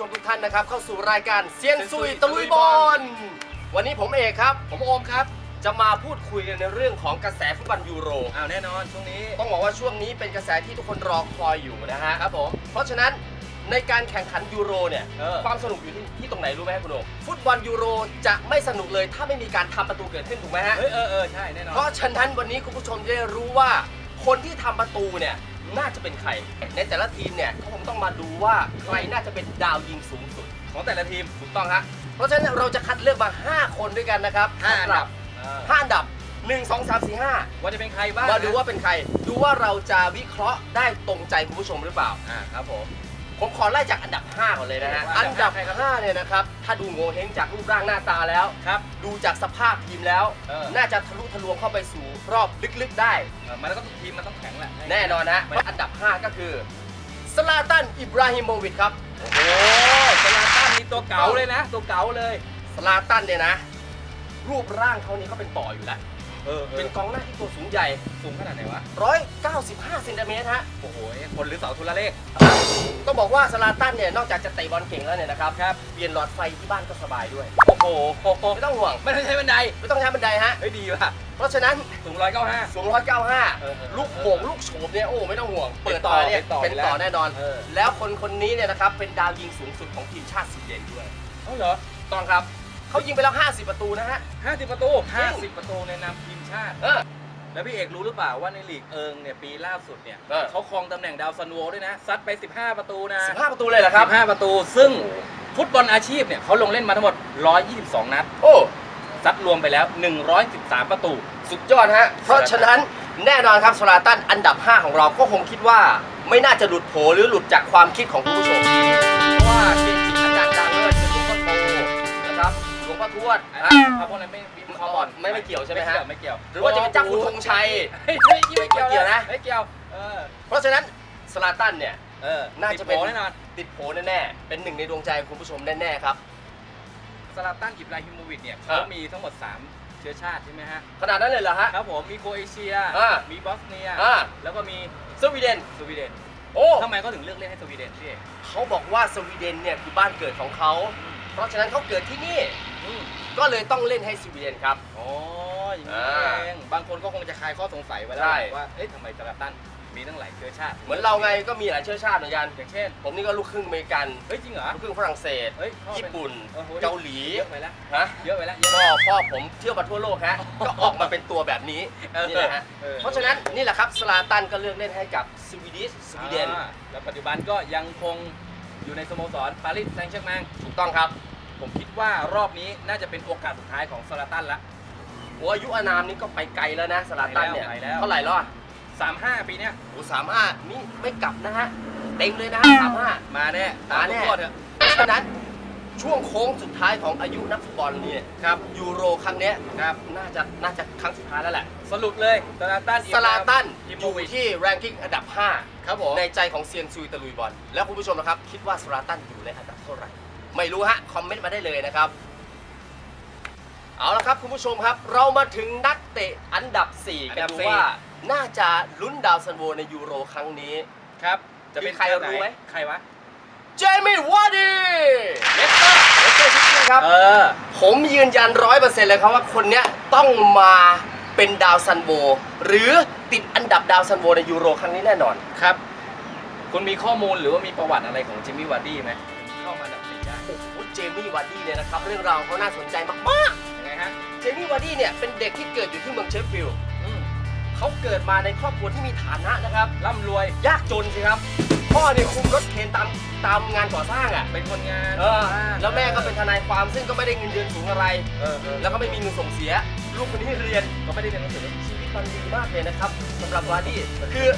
ชมทุกท่านนะครับ เข้าสู่รายการเซียนซุยตะลุยบอลวันนี้ผมเอกครับ ผมโอมครับ จะมาพูดคุยกันในเรื่องของกระแสฟุตบอลยูโร อ้าวแน่นอนช่วงนี้ ต้องบอกว่าช่วงนี้เป็นกระแสที่ทุกคนรอคอยอยู่นะฮะครับผม เพราะฉะนั้นในการแข่งขันยูโรเนี่ย เออ ความสนุกอยู่ที่ที่ตรงไหนรู้ไหมครับคุณโอมฟุตบอลยูโรจะไม่สนุกเลยถ้าไม่มีการทำประตูเกิดขึ้นถูกไหมฮะ เฮ้ยเออเออใช่แน่นอน เพราะฉะนั้นวันนี้คุณผู้ชมจะได้รู้ว่า คนที่ทำประตูเนี่ยน่าจะเป็นใคร ในแต่ละทีมเนี่ยเขาคงต้องมาดูว่าใครน่าจะเป็นดาวยิงสูงสุด ของแต่ละทีมถูกต้องฮะเพราะฉะนั้นเราจะคัดเลือกมา 5 คนด้วยกันนะครับห้าอันดับห้าอันดับ 1 2 3 4ว่าจะเป็นใครบ้าง5มาดูว่าเป็นใคร ดูว่าเราจะวิเคราะห์ได้ตรงใจคุณผู้ชมหรือเปล่าอ่าครับผม ผมขอไล่จากอันดับ 5 ก่อนเลยนะฮะว่าอันดับใครครับ 5 เนี่ยนะครับ ถ้าดูโงเฮงจากรูปร่างหน้าตาแล้ว ครับ ดูจากสภาพทีมแล้ว เออ น่าจะทะลุทะลวงเข้าไปสู่รอบลึกๆได้ เออมันก็ต้องทีมมันต้องแข็งแหละ แน่นอนนะเพราะอันดับ 5 ก็คือสลาตันอิบราฮิโมวิชครับ โอ้โหสลาตันนี่ตัวเก๋าเลยนะ ตัวเก๋าเลย สลาตันเนี่ยนะ รูปร่างเขานี่เขาเป็นต่ออยู่แล้ว เออ เป็นกองหน้าที่ตัวสูงใหญ่ สูงขนาดไหนวะ 195เซนติเมตรฮะ โอ้โหคนหรือเสาทุลเลข ต้องบอกว่าสลาตันเนี่ย นอกจากจะเตะบอลเก่งแล้วเนี่ยนะครับครับเปลี่ยนหลอดไฟที่บ้านก็สบายด้วย โอ้โหโอ้โหไม่ต้องห่วง ไม่ต้องใช้บันไดไม่ต้องใช้บันไดฮะ เฮ้ยดีว่ะเพราะฉะนั้น สูงร้อยเก้าห้าสูงเออเออ195 ลูกโป่งลูกโฉบเนี่ยโอ้ไม่ต้องห่วง เปิดต่อเนี่ยเป็นต่อเป็นต่อเป็นต่อแน่นอน เออ แล้วคนคนนี้เนี่ยนะครับเป็นดาวยิงสูงสุดของทีมชาติสวีเดนด้วย เอ้าเหรอ ต้องครับ เขายิงไปแล้ว 50 ประตูนะฮะห้าสิบประตูจริห้างสิบประตูในนามทีมชาติ เออ แล้วพี่เอกรู้หรือเปล่าว่าในลีกเอิงเนี่ยปีล่าสุดเนี่ยเออ เขาครองตำแหน่งดาวซันโวด้วยนะซัดไป 15 ประตูนะ15 ประตูเลยเหรอครับ 15 ประตู ซึ่งฟุตบอลอาชีพเนี่ยเขาลงเล่นมาทั้งหมด 122 นัดโอ้ ซัดรวมไปแล้ว 113 ประตู สุดยอดฮะ เพราะฉะนั้นแน่นอนครับสลาตันอันดับ 5 ของเราก็คงคิดว่า ไม่น่าจะหลุดโผหรือหลุดจากความคิดของคุณผู้ชม เพราะว่าเกจิ หลวงพ่อทวดอะนะพวกนั้นไม่มีอ๋อไม่ไม่เกี่ยวใช่ไหมฮะไม่เกี่ยวหรือว่าจะเป็นเจ้าคุณธงชัยไม่ไม่เกี่ยวไม่เกี่ยวนะไม่เกี่ยวเออเพราะฉะนั้นสลาตันเนี่ยเออน่าจะเป็นติดโผแน่นอนติดโผแน่ๆเป็นหนึ่งในดวงใจของคุณผู้ชมแน่ๆครับซาลาตันอิบราฮิโมวิชเนี่ยครัเขาบมีทั้งหมด 3 เชื้อชาติใช่ไหมฮะขนาดนั้นเลยเหรอฮะครับผมมีโครเอเชียอ่ามีบอสเนียอ่าแล้วก็มีสวีเดนสวีเดนโอ้ทำไมเขาถึงเลือกเล่นให้สวีเดนพี่เอกเขาบอกว่าสวีเดนเนี่ยคือบ้านเกิดของเขา เพราะฉะนั้นเขาเกิดที่นี่ อืมก็เลยต้องเล่นให้สวีเดนครับ อ๋ออย่างนี้อ่าเองบางคนก็คงจะคลายข้อสงสัยไว้แล้วใช่ ว่าเอ๊ะทำไมซาลาตันมีตั้งหลายเชื้อชาติเหมือนเราไงก็มีหลายเชื้อชาติเหมือนกัน อย่างเช่น ผมนี่ก็ลูกครึ่งอเมริกันเฮ้ยจริงเหรอ ลูกครึ่งฝรั่งเศส เฮ้ยพ่อเป็นญี่ปุ่น โอ้โหเกาหลี เยอะไปแล้วฮะ เยอะไปแล้วเยอะ ก็พ่อผมเที่ยวมาทั่วโลกฮะ ก็ออกมาเป็นตัวแบบนี้เออนี่แหละฮะออ เพราะฉะนั้นนี่แหละครับสลาตันก็เลือกเล่นให้กับสวีดิชสวีเดนอ่าแล้วปัจจุบันก็ยังคงอยู่ในสโมสรปารีสแซงต์แชร์กแมง ถูกต้องครับ ผมคิดว่ารอบนี้น่าจะเป็นโอกาสสุดท้ายของซาลาตันละโอ้อายุอานามนี่ก็ไปไกลแล้วนะสลาตันเนี่ยไปแล้ว เท่าไหร่แล้วอะ35ปีเนี้ยโอ้สามห้านี่ไม่กลับนะฮะเต็งเลยนะฮะสามห้า มาแน่มาแน่ตทุกข้อเถอะ เพราะฉะนั้นช่วงโค้งสุดท้ายของอายุนักฟุตบอลเนี่ยครับ ยูโรครั้งเนี้ยครับ น่าจะน่าจะครั้งสุดท้ายแล้วแหละสรุปเลยซาลาตันสลาตันอิอโมยู่วิชที่แรงกิ้งอันดับ5ครับผมในใจของเซียนซุยตะลุยบอล แล้วคุณผู้ชมนะครับ คิดว่าสลาตันอยู่ในอันดับเท่าไหร่ ไม่รู้ฮะคอมเมนต์มาได้เลยนะครับ เอาละครับคุณผู้ชมครับ เรามาถึงนักเตะอันดับ4กันดูว่าน่าจะลุ้นดาวซันโวในยูโรครั้งนี้ครับ จะเป็นใครรู้ไหมใครวะเจมี่วาร์ดีเลสเตอร์เลสเตอร์ซิตี้ครับเออผมยืนยันร้อยเปอร์เซ็นต์เลยครับว่าคนเนี้ยต้องมาเป็นดาวซันโวหรือติดอันดับดาวซันโวในยูโรครั้งนี้แน่นอนครับ คุณมีข้อมูลหรือว่ามีประวัติอะไรของจิมมี่วาร์ดี้ไหม เจมี่วาร์ดี้เนี่ยนะครับ เรื่องราวเขาน่าสนใจมากยังไงฮะ ๆ เจมี่วาร์ดี้เนี่ยเป็นเด็กที่เกิดอยู่ที่เมืองเชฟฟิลด์อืมเขาเกิดมาในครอบครัวที่มีฐานะนะครับ ร่ำรวย ยากจนสิครับ พ่อเนี่ยคุมรถเคนตามตามงานก่อสร้างอะเป็นคนงานเออแล้วแม่ก็เป็นทนายความซึ่งก็ไม่ได้เงินเดือนสูงอะไร เออเออแล้วก็ไม่มีเงินส่งเสีย ลูกคนนี้เรียนก็ไม่ได้เรียนหนังสือชีวิตมันดีมากเลยนะครับสำหรับวาร์ดี้คือ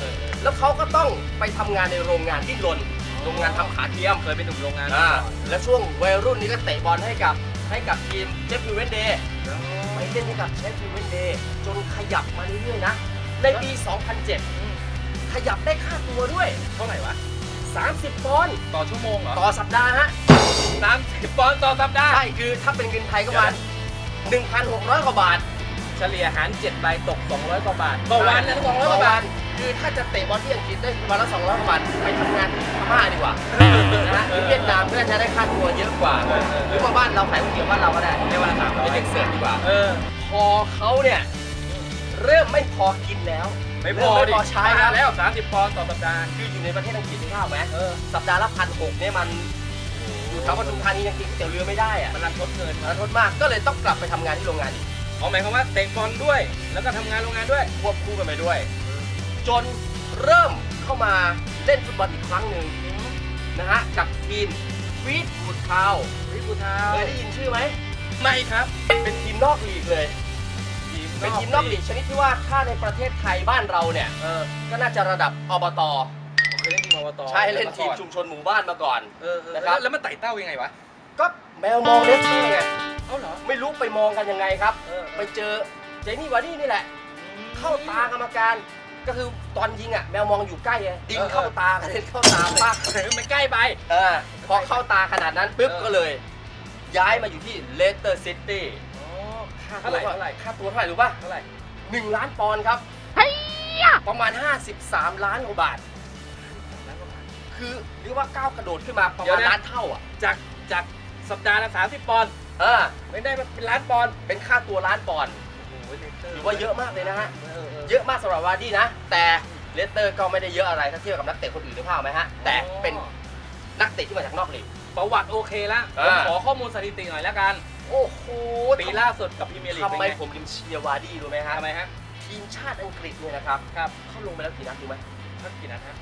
แล้วเขาก็ต้องไปทำงานในโรงงานที่ลน โรงงานทำขาเทียมเคยเป็นหนุ่มโรงงานอ่าแล้วช่วงวัยรุ่นนี้ก็เตะบอลให้กับให้กับทีมเชฟฟิลด์เวนเดย์ไปเล่นให้กับเชฟฟิลด์เวนเดย์จนขยับมาเรื่อยๆนะ ในปี 2007 ขยับได้ค่าตัวด้วย เท่าไหร่วะ 30ปอนด์ต่อชั่วโมงเหรอต่อสัปดาห์ฮะสามสิบปอนด์ต่อสัปดาห์ ใช่คือถ้าเป็นเงินไทยก็ประมาณ1,600กว่าบาท เฉลี่ยหารเจ็ดใบตก 200กว่าบาทต่อวันนะ200กว่าบาท คคือถ้าจะเตะบอลที่อังกฤษได้วันละสองร้อยบาทไปทำงานที่พม่าดีกว่านะฮะหรือเวียดนามเพื่อจะได้ค่าตัวเยอะกว่าเออเออหรือมาบ้านเราขายก๋วยเตี๋ยวบ้านเราก็ได้ได้วันละสามร้อยเป็นเด็กเสิร์ฟดีกว่าเออพอเขาเนี่ยเริ่มไม่พอกินแล้วไม่พเริ่อไม่ดิพอใช้ครับแล้ว 30 ปอนด์ต่อสัปดาห์ คืออยู่ในประเทศอังกฤษที่ข้าวไหมเออสัปดาห์ละพันหกเนี่ยมัน อยู่แถวปทุมธานียังกินก๋วยเตี๋ยวเรือไม่ได้อะมันรันทดเกินมันทนมาก ก็เลยต้องกลับไปทำงานที่โรงงานอีกอ๋อหมายความว่าเตะบอลด้วย แล้วก็ทำงานโรงงานด้วย ควบคู่กันไปด้วย จนเริ่มเข้ามาเล่นฟุตบอลอีกครั้งหนึ่งนะฮะกับทีมฟีดบุดทาววิบูทาเคยได้ยินชื่อไหมไม่ครับ เป็นทีมนอกลีกเลยเป็นทีมนอกลีกชนิดที่ว่าถ้าในประเทศไทยบ้านเราเนี่ยเออก็น่าจะระดับอบตเคยเล่นทีมอบตใช่เล่นทีมชุมชนหมู่บ้านมาก่อนเออเออนะครับแล้วแล้วมันไต่เต้ายังไงวะก็แมวมองเลสเตอร์ไงเอ้าเหรอไม่รู้ไปมองกันยังไงครับเออไปเจอเจมี่วาร์ดี้นี่แหละ เข้าตากรรมการ ก็คือตอนยิงอะแมวมองอยู่ใกล้ไงดิงเข้าตากระเด็นเข้าตาปักเออมันใกล้ไปเออพอเข้าตาขนาดนั้นปุ๊บเออก็เลย ย้ายมาอยู่ที่เลสเตอร์ซิตี้อ๋อเท่าไหร่เท่าไหร่ค่าตัวเท่าไหร่รู้ป่ะเท่าไหร่หนึ่งล้านปอนด์ครับประมาณ 53 ล้านกว่าบาท คือเรียกว่าก้าวกระโดดขึ้นมาประเดี๋ยมาณวนะล้านเท่าอะจากจากสัปดาห์ละ30 ปอนด์เออไม่ได้มาเป็นล้านปอนด์เป็นค่าตัวล้านปอนด์ ถือว่าเยอะมากเลยนะฮะเออเออเยอะมากสำหรับวาร์ดี้นะ แต่เลสเตอร์ก็ไม่ได้เยอะอะไรถ้าเทียบกับนักเตะคนอื่นนึกภาพไหมฮะ แต่เป็นนักเตะที่มาจากนอกลีก ประวัติโอเคละผอ่า มขอข้อมูลสถิติหน่อยแล้วกัน โอ้โหปีล่าสุดกับพรีเมียร์ลีกทำเป็นไมไงผมถึงเชียร์วาร์ดี้รู้ไหมฮะทำไมฮะ ทีมชาติอังกฤษเนี่ยนะครับครับ เขาลงไปแล้วกี่นัดรู้ไหมทักกี่นัดฮะ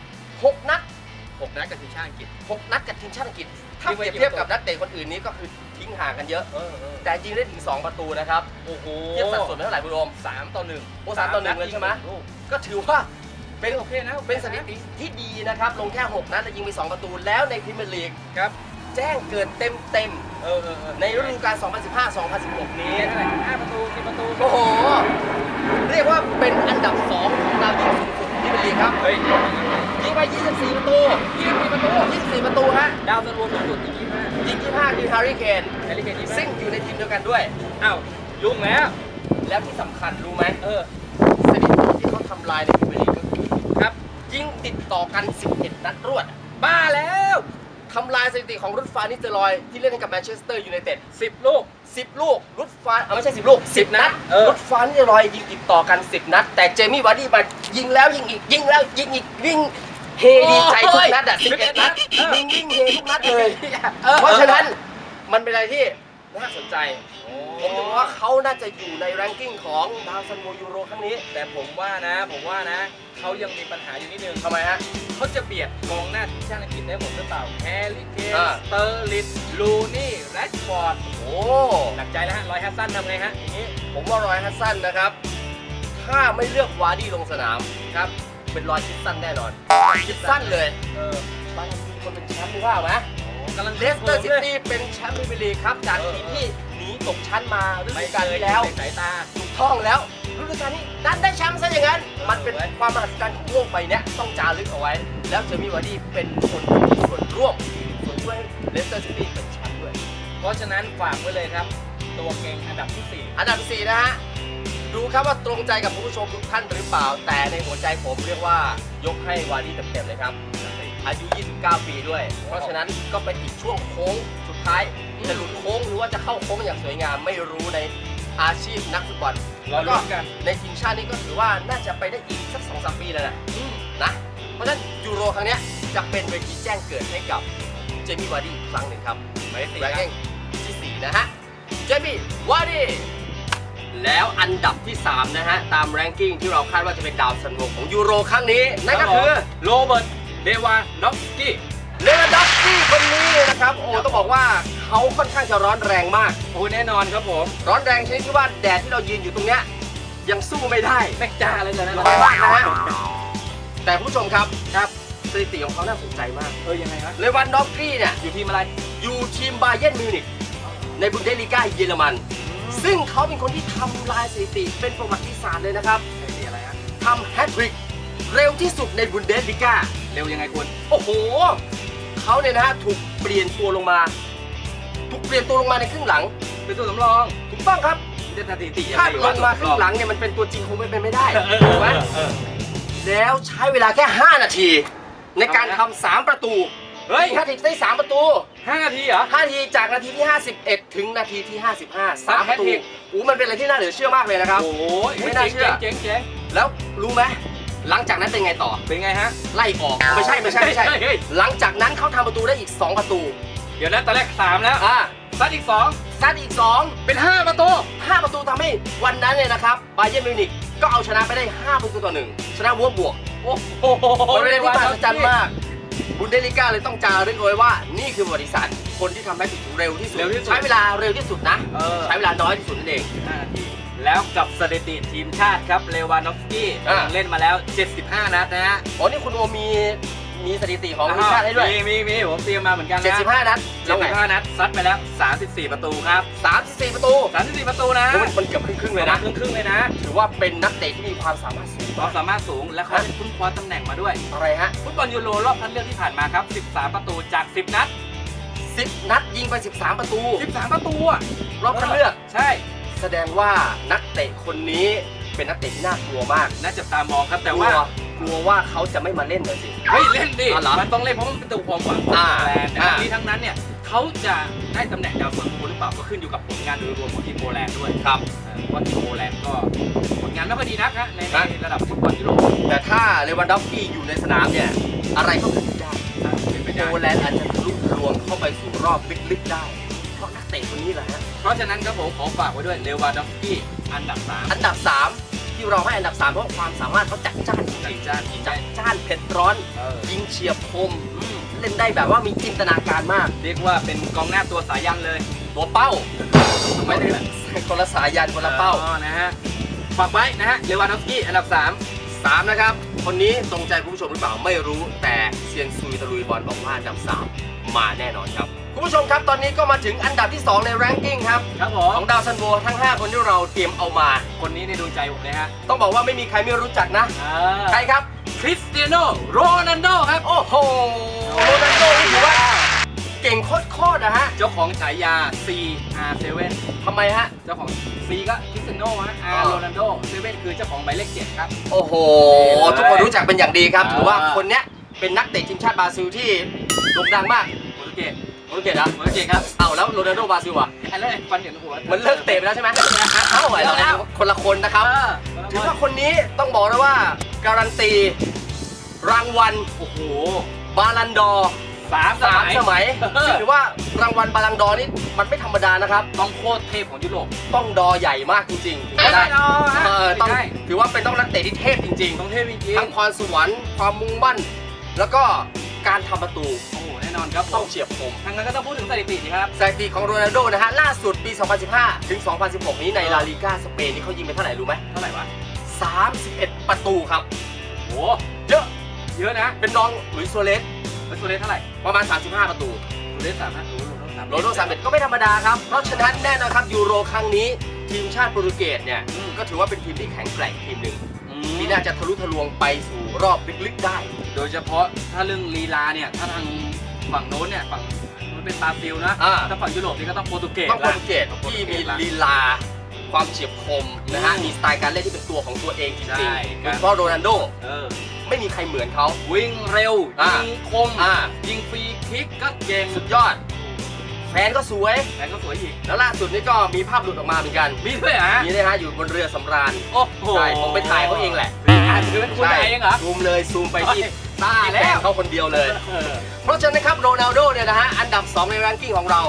หกนัด หกนัดกับทีมชาติอังกฤษ หกนัดกับทีมชาติอังกฤษ ถ้ายิงเปไปรียบกี่เทียบประตูกับนักเตะคนอื่นนี้ก็คือทิ้งห่างกันเยอะเออเออแต่ยิงได้ถึง 2 ประตูนะครับโอ้โหเทียบสัดส่วนเป็นเท่าไหร่คุณโอมสามต่อหนึ่งโอ้สามต่อหนึ่งเลยใช่ไหมลูกก็ถือว่าเป็นโอเคนะโอคเป็นสถิติที่ดีนะครับ ลงแค่ 6 นัดแล้วยิงไป 2 ประตูแล้วในพรีเมียร์ลีกครับแจ้งเกิดเต็มเต็มเออเออเออๆในฤดูกาล 2015-2016 นี้นี่เท่าไหร่ห้าประตูสี่ประตู โอ้โห เรียกว่าเป็นอันดับ 2 ของดาวยิงสูงสุด ครับ เฮ้ยยิงไป 24 ประตู24ประตู24 ประตูฮะ ดาวซันโวสูงสุดจริงๆมากยิง25คือฮาริเคนแฮร์รี่เคนดีมากซึ่งอยู่ในทีมเดียวกันด้วย อ้าวยุ่งแล้ว แล้วที่สำคัญรู้ไหมเออสถิติที่เขาทำลายในพรีเมียร์ลีกก็คือครับ ยิงติดต่อกัน 11 นัดรวด บ้าแล้ว ทำลายสถิติของรุดฟานนิสเตอร์ลอยที่เล่นให้กับแมนเชสเตอร์ยูไนเต็ดสิบลูก 10 ลูกรุดฟานเอาไม่ใช่ 10 ลูก 10 นัดเออ รุดฟานนิสเตอร์ลอยยิงติดต่อกัน 10 นัด แต่เจมี่วาร์ดี้มายิงแล้วยิงอีกยิงแล้วยิงอีกวิ่งเฮดีใจทุกนัดอะ11นัดยิงวิ่งเฮทุกนัดเลยเพราะฉะนั้นมันเป็นอะไรที่ น่าสนใจ ผมถึงว่าเขาน่าจะอยู่ในแรงกิ้งของดาวซันโวยูโรครั้งนี้ แต่ผมว่านะ ผมว่านะ เขายังมีปัญหาอยู่นิดนึงทำไมฮะเขาจะเบียดกองหน้าทีมชาติอังกฤษได้หมดหรือเปล่าแฮร์รี่เคนอ่าสเตอร์ลินลูนี่แรชฟอร์ดโอ้หนักใจแล้วฮะรอยฮัสซันทำไงฮะอย่างนี้ ผมว่ารอยฮัสซันนะครับ ถ้าไม่เลือกวาร์ดี้ลงสนามครับ เป็นรอยคิดสั้นแน่นอนคิดสั้นเลยเออบางทีคนเป็นแชมป์หรือเปล่าไหม กำลังเลสเตอร์ซิตี้เป็นแชมป์พรีเมียร์ลีกครับ จากทีมที่หนีตกชั้นมาฤไม่ดูเคกาลยที่แล้วในสายตาถูกต้องแล้วฤดูกาลนี้ดันได้แชมป์ซะอย่างนั้น มันเป็นเว้ยความมหัศจรรย์ของโลกใบเนี้ยต้องจารึกเอาไว้ แล้วเจมี่วาร์ดี้เป็นคนที่มีส่วนร่วมส่วนช่วยให้เลสเตอร์ซิตี้เป็นแชมป์ด้วย เพราะฉะนั้นฝากไว้เลยครับ ตัวเก่งอันดับที่สี่อันดับสี่นะฮะดูครับว่าตรงใจกับคุณผู้ชมทุกท่านหรือเปล่า แต่ในหัวใจผมเรียกว่ายกให้วาร์ดี้เต็มๆเลยครับ อายุ 29 ปีด้วย เพราะฉะนั้นก็เป็นอีกช่วงโค้งสุดท้าย จะหลุดโค้งหรือว่าจะเข้าโค้งอย่างสวยงามไม่รู้ในอาชีพนักฟุตบอลรอแล้วก็ลุ้นกัน ในทีมชาตินี่ก็ถือว่าน่าจะไปได้อีกสักสองสามปีแล้วนะนะ เพราะฉะนั้นยูโรครั้งเนี้ยจะเป็นเวทีแจ้งเกิดให้กับเจมี่วาร์ดี้อีกครั้งหนึ่งครับหมายเลขสี่แรงครักิ้บงที่4นะฮะ เจมี่วาร์ดี้แล้วอันดับที่ 3 นะฮะ ตามแรงกิ้งที่เราคาดว่าจะเป็นดาวซันโวของยูโรครั้งนี้ นั่นก็คือโรเบิร์ต เดวานอฟสกี้เลวานดอฟสกี้คนนี้นะครับ โอ้ต้องบอกว่าเขาค่อนข้างจะร้อนแรงมาก โอ้แน่นอนครับผม ร้อนแรงชนิดที่ว่าแดดที่เรายืนอยู่ตรงเนี้ยยังสู้ไม่ได้แม่งจ้าเลยนะร้อนมากนะฮะแต่คุณผู้ชมครับครับสถิติของเขาน่าสนใจมาก เออยังไงฮะเลวันดอฟสกี้เนี่ยอยู่ทีมอะไร อยู่ทีมบาเยิร์นมิวนิกในบุนเดสลีกาเยอรมัน ซึ่งเขาเป็นคนที่ทำลายสถิติเป็นประวัติศาสตร์เลยนะครับไอ้นี่อะไรฮะทำแฮตทริกเร็วที่สุดในบุนเดสลีกา เร็วยังไงคุณโอ้โหเขาเนี่ยนะฮะถูกเปลี่ยนตัวลงมา ถูกเปลี่ยนตัวลงมาในครึ่งหลัง เป็นตัวสำรองถูกต้องครับเล่นสถิติยังถ้าไงลวะงมาครึ่งหลังเนี่ยมันเป็นตัวจริงคงไม่เป็นไม่ได้เออถูกไหมเออลแล้วใช้เวลาแค่ 5 นาที ในการทำสามประตูเฮ้ยยิงห้าทีได้สามประตูห้านาทีเหรอห้านาทีจากนาทีที่ 51 ถึงนาทีที่ 55สามประตูแฮตทริกอู้มันเป็นอะไรที่น่าเหลือเชื่อมากเลยนะครับโอ้ยไม่น่าเชื่อเจ๋งเจ๋งแล้วรู้ไหม หลังจากนั้นเป็นไงต่อ เป็นไงฮะ ไล่ออก ไม่ใช่ไม่ใช่ไม่ใช่ เฮ้ยเฮ้ย หลังจากนั้นเขาทำประตูได้อีก 2 ประตู เดี๋ยวนะตอนแรกสามแล้วอ่าซัดอีกสองซัดอีก 2 เป็นห้าประตู 5 ประตูทำให้วันนั้นเนี่ยนะครับบาเยิร์นมิวนิกก็เอาชนะไปได้ 5 ประตูต่อหนึ่งชนะวัวบวก โอ้โหมันเป็นเรื่องที่มหัศจรรย์มาก บุนเดลิก้าเลยต้องจารึกเอาไว้ว่านี่คือประวัติศาสตร์คนที่ทำได้เร็วที่สุด เร็วที่สุด ใช้เวลาเร็วที่สุดนะ เออใช้เวลาน้อยที่สุดนั่นเอง ห้านาที แล้วกับสถิติทีมชาติครับเลวานอฟสกี้อ่า เล่นมาแล้ว 75 นัดนะฮะอ๋อนี่คุณโอมีมีสถิติของทีมชาติให้ด้วย มีมีมีผมเตรียมมาเหมือนกันนะ75 นัดแล้วไง75นัดซัดไปแล้ว 34 ประตูครับ 34 ประตู34 ประตูนะโอ้มันมันเกือบครึ่งๆเลยนะ ครึ่งครึ่งๆเลยนะถือว่าเป็นนักเตะที่มีความสามารถสูงความสามารถสูงและเขาได้คุ้นคว้าตำแหน่งมาด้วย อะไรฮะ ฟุตบอลยูโรรอบคัดเลือกที่ผ่านมาครับ 13 ประตูจาก 10 นัด 10 นัดยิงไป 13 ประตู 13 ประตูอะรอบคัดเลือก ใช่ แสดงว่านักเตะคนนี้เป็นนักเตะที่น่ากลัวมากน่าจับตามองครับแต่ว่ากลักลัวว่าเขาจะไม่มาเล่นเลยสิ เฮ้ยเล่นดิ อ๋อเหรอมันต้องเล่นเพราะมันเป็นตัวความหวังของอ่าโปแลนด์แต่อ่าทั้งนี้ทั้งนั้นเนี่ยเขาจะได้ตำแหน่งดาวซันโวหรือเปล่าก็ขึ้นอยู่กับผลงานโดยรวมของทีมโปแลนด์ด้วยครับ เออเพราะว่าทีมโปแลนด์ก็ผลงานไม่ค่อยดีนักนะในครับในระดับฟุตบอลยุโรปแต่ถ้าเลวันดอฟสกี้อยู่ในสนามเนี่ย อะไรก็เกิดขึ้นได้นะเป็นไปได้โปแลนด์อาจจะทะลุทะลวงเข้าไปสู่รอบลึกๆได้ เพราะนักเตะคนนี้แหละฮะ เพราะฉะนั้นครับผมขอฝากไว้ด้วยเลวานดอฟสกี้อันดับสามอันดับ 3 ที่เราให้อันดับ 3 เพราะความสามารถเขาจัดจ้านจจัริดงจ้านยิงๆได้จัดจ้านเผ็ดร้อน เออยิงเฉียบคม อืมเล่นได้แบบว่ามีจินตนาการมาก เรียกว่าเป็นกองหน้าตัวสายันเลย ตัวเป้าไม่ได้คนละสายยันคนละเป้า อ๋อนะฮะฝากไว้นะฮะเลวานดอฟสกี้อันดับสาม3นะครับ คนนี้ตรงใจคุณผู้ชมหรือเปล่าไม่รู้แต่เซียนซุยตะลุยบอลบอกว่าอันดับ 3 มาแน่นอนครับ คุณผู้ชมครับตอนนี้ก็มาถึงอันดับที่ 2 ในแรงกิ้งครับ ครับผขมองดาวซันโวทั้ง 5 คนที่เราเตรียมเอามา คนนี้ในดวงใจผมเลยฮะต้องบอกว่าไม่มีใครไม่รู้จักนะ อ่าใครครับ คริสเตียโนโรนัลโดครับโอ้โหโรนัลโดนี่ถือว่าเก่งโคตรๆนะฮะเจ้าของฉายา CR7 ทำไมฮะ เจ้าของ C ก็คริสเตียโนฮะอ๋ R อโรนัลโด7คือเจ้าของหมายเลข7ครับ โอ้โหนี่เลยทุกคนรู้จักเป็นอย่างดีครับอ่าถือว่าคนเนี้ยเป็นนักเตะทีมชาติบราซิลที่โด่งดังมาก โปรตุเกส โปรตุเกสเหรอะโปรตุเกสครับเอ้าแล้วโรนัลโดบราซิลอะอันแรกฟันเห็นหัวมันเลิกเตะไปแล้วใช่ไหมเอ้าไหวแล้วนะคนละคนนะครับเออถือว่าคนนี้ต้องบอกเลยว่าการันตี รางวัลโอ้โหบาลันดอร์สามสสามมัยสมัยเออซึ่งถือว่ารางวัลบาลังดอร์นี่มันไม่ธรรมดานะครับ ต้องโคตรเทพของยุโรปต้องดอใหญ่มากจริงๆถึงจะได้แน่นอนฮะเออต้องไม่ใช่ถือว่าเป็นต้องนักเตะที่เทพจริงต้องเทพจริงๆทั้งพรสวรรค์ความมุ่งมั่น แล้วก็การทำประตูโอ้โหแน่นอนครับต้องเฉียบคมทางนั้นก็ต้องพูดถึงสถิติสิครับสถิติของโรนัลโดนะฮะล่าสุดปี 2015 ถึง 2016 นี้ในลาลีกาสเปนนี่เขายิงไปเท่าไหร่รู้ไหมเท่าไหร่วะ31 ประตูครับโอ้เยอะเยอะนะ เป็นน้องหลุยส์โซเลสแล้วตัวเลขเท่าไหร่ประมาณ 35 ประตูตัวเลขสามนะโรนัลโดสามโรนัลโดสามเอ็ดก็ไม่ธรรมดาครับ เพราะฉะนั้นแน่นอนครับยูโรครั้งนี้ ทีมชาติโปรตุเกสเนี่ยก็ถือว่าเป็นทีมที่แข็งแกร่งทีมหนึ่งอืที่มน่าจะทะลุทะลวงไปสู่รอบลึกๆได้ โดยเฉพาะถ้าเรื่องลีลาเนี่ยถ้าทาง ฝั่งโน้นเนี่ยฝั่งมันเป็นบราซิลนะอ่า ถ้าฝั่งยุโรปนี่ก็ต้องโปรตุเกสต้องโปรละ ตุเกสที่มีละลีลา ความเฉียบคมนะฮะ อืมมีสไตล์การเล่นที่เป็นตัวของตัวเองจใช่ริงๆครัโดยบเฉพาะโรนัลโดเออไม่มีใครเหมือนเขา วิ่งเร็ว อ่ายิงคม อ่า ยิงฟรีคิกก็เก่งสุดยอด แฟนก็สวย แต่ก็สวยอีก แล้วล่าสุดนี่ก็มีภาพหลุดออกมาเหมือนกัน มีด้วยเหรอฮะนี่นะฮะ อยู่บนเรือสำราญ โอ้โหใช่ผมไปถ่ายเขาเองแหละ อ่านคือเป็นคุณนายเองเหรอ ซูมเลยซูมไปที่ตาย ที่แฟแล้นวเขาคนเดียวเลย เออเพราะฉะนั้นครับโรนัลโดเนี่ยนะฮะอันดับ 2 ในแรงกิ้งของเรา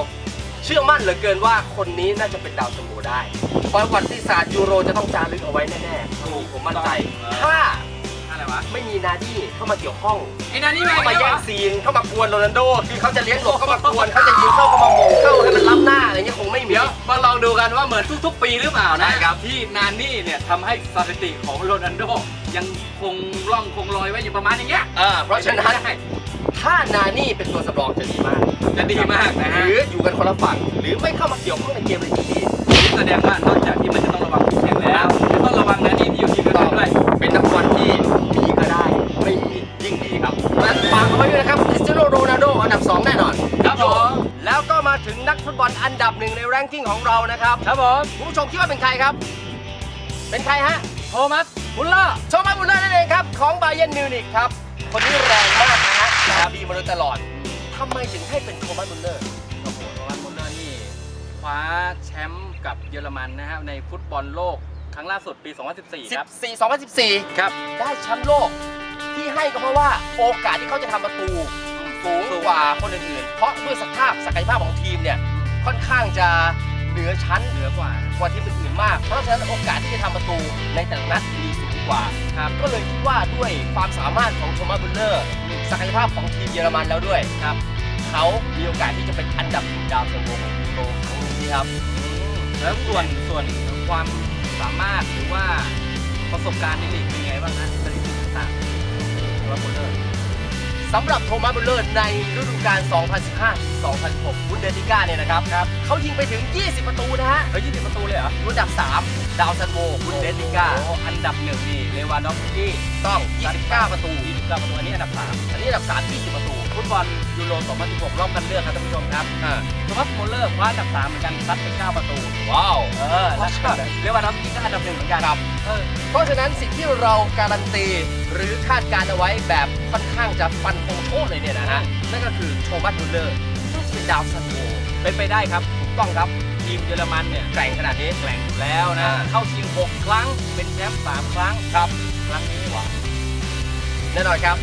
เชื่อมั่นเหลือเกินว่าคนนี้น่าจะเป็นดาวซันโวได้ประวัติศาสตร์ยูโรจะต้องจารึกเอาไว้แน่ๆถูกผมมั่นใจถ้าอะไรวะไม่มีนาดี้เข้ามาเกี่ยวข้อง ไอ้นานี่แม่งเข้ามาเหรแย่องซีนเข้ามากวนโรนัลโดคือเขาจะเลี้ยงหลบเข้ามากวนเขาจะยิงเข้าเข้ามาโมงเข้าให้มันล้ำหน้าอะไรเงี้ยคงไม่มี เดี๋ยวมาลองดูกันว่าเหมือนทุกๆ ปีหรือเปล่านะใช่ครับ ที่นานี่เนี่ยทำให้สถิติของโรนัลโด ยังคงร่องคงรอยไว้อยู่ประมาณอย่างเงี้ย อ่าเพราะฉะนั้นได้ ถ้านานี่เป็นตัวสำรองจะดีมากจะดีมากนะหฮะรืออยู่กันคนละฝั่งหรือไม่เข้ามาเกี่ยวข้องในเกมเลยทีดีแสดงว่านอกจากที่มันจะต้องระวังคู่แข่งแล้วจะต้องระวังนานี่ที่อยู่ทีมกันด้วย เป็นนักบอลที่มีก็ได้ ไม่มียิ่งดีครับงั้นฝากเอาไว้ด้วยนะครับคริสเตียโนโรนัลโดอันดับ 2 แน่นอนครับผม แล้วก็มาถึงนักฟุตบอลอันดับหนึ่งในแรงกิ้งของเรานะครับครับผมคุณผู้ชมคิดว่าเป็นใครครับ เป็นใครฮะ โทมัสมุลเลอร์โช ของบาเยนมิวนิกครับ คนนี้แรงมากนะฮะทำดีมาโดยตลอดทำไมถึงให้เป็นโทมัสบุลเลอร์โอ้โหโทมัสมุลเลอร์นี่ คว้าแชมป์กับเยอรมันนะครับในฟุตบอลโลกครั้งล่าสุดปี 2014 ครับ 14 2014 ครับ ได้แชมป์โลกที่ให้ก็เพราะว่าโอกาสที่เขาจะทำประตูสูงกว่าคนอื่นๆ เพราะด้วยสภาพศักยภาพของทีมเนี่ยค่อนข้างจะเหนือชั้นเหนือกว่ากว่าทีมอื่นๆมาก เพราะฉะนั้นโอกาสที่จะทำประตูในแต่ละนัดมีสูง กว่า ครับ ก็เลยคิดว่าด้วยความสามารถของโทมัสบุลเลอร์ ศักยภาพของทีมเยอรมันแล้วด้วยครับ เขามีโอกาสที่จะเป็นอันดับหนึ่งดาวซันโวของยูโรครั้งนี้ครับ แล้วส่วนส่วนความสามารถหรือว่าประสบการณ์ในลีกเป็นไงบ้างฮะสถิติต่างๆโทมัสมุลเลอร์ สำหรับโทมัสบุลเลอร์ในฤดูกาล 2015-2016บุนเดสลิก้าเนี่ยนะครับเขายิงไปถึง 20 ประตูนะฮะเฮ้ยยี่สิบประตูเลยเหรออยู่อันดับ 3 ดาวซันโวบุนเดสลิก้าโอ้โหอันดับหนึ่งนี่เลวานดอฟสกี้ต้อง 29 ประตู 29ประตูอันนี้อันดับสามอันนี้อันดับ 3 20 ประตู ฟุตบอลยูโร 2016 รอบคัดเลือกครับท่านผู้ชมครับอ่าโทมัสมุลเลอร์คว้าอันดับสามเหมือนกันซัดไป9ประตู ว้าว เออแล้วก็เลวานดอฟสกี้ก็อันดับหนึ่งเหมือนกันครับ เออ เพราะฉะนั้นสิ่งที่เราการันตีหรือคาดการณ์เอาไว้แบบ ค่อนข้างจะฟันธงโชคเลยเนี่ยนะฮะนั่นก็คือโทมัสบุลเลอร์น่าจะเป็นดาวซันโวเป็นไปได้ครับถูกต้องครับทีมเยอรมันเนี่ยแกร่งขนาดนี้แกร่งอยู่แล้วนะอ่าเข้าชิง 6 ครั้งเป็นแชมป์3ครั้งครับ ครั้งนี้หว่าแน่นอนครับ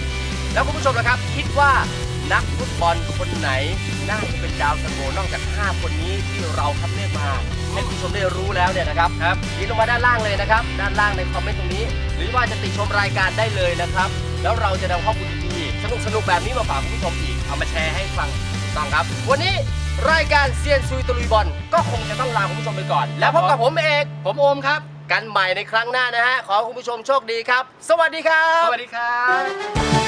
แล้วคุณผู้ชมนะครับ คิดว่านักฟุตบอลคนไหน น่าจะเป็นดาวซันโวนอกจาก 5 คนนี้ที่เราคัดเลือกมา ให้คุณผู้ชมได้รู้แล้วเนี่ยนะครับครับทิ้งลงมาด้านล่างเลยนะครับ ด้านล่างในคอมเมนต์ตรงนี้ หรือว่าจะติชมรายการได้เลยนะครับ แล้วเราจะนำข้อมูลดีๆสนุกๆแบบนี้มาฝากคุณผู้ชมอีกเอามาแชร์ให้ฟังต้องครับ วันนี้รายการเซียนซุยตะลุยบอลก็คงจะต้องลาคุณผู้ชมไปก่อน แล้วพบกับผมเอกผมโอมครับ กันใหม่ในครั้งหน้านะฮะขอให้คุณผู้ชมโชคดีครับ สวัสดีครับ สวัสดีครับ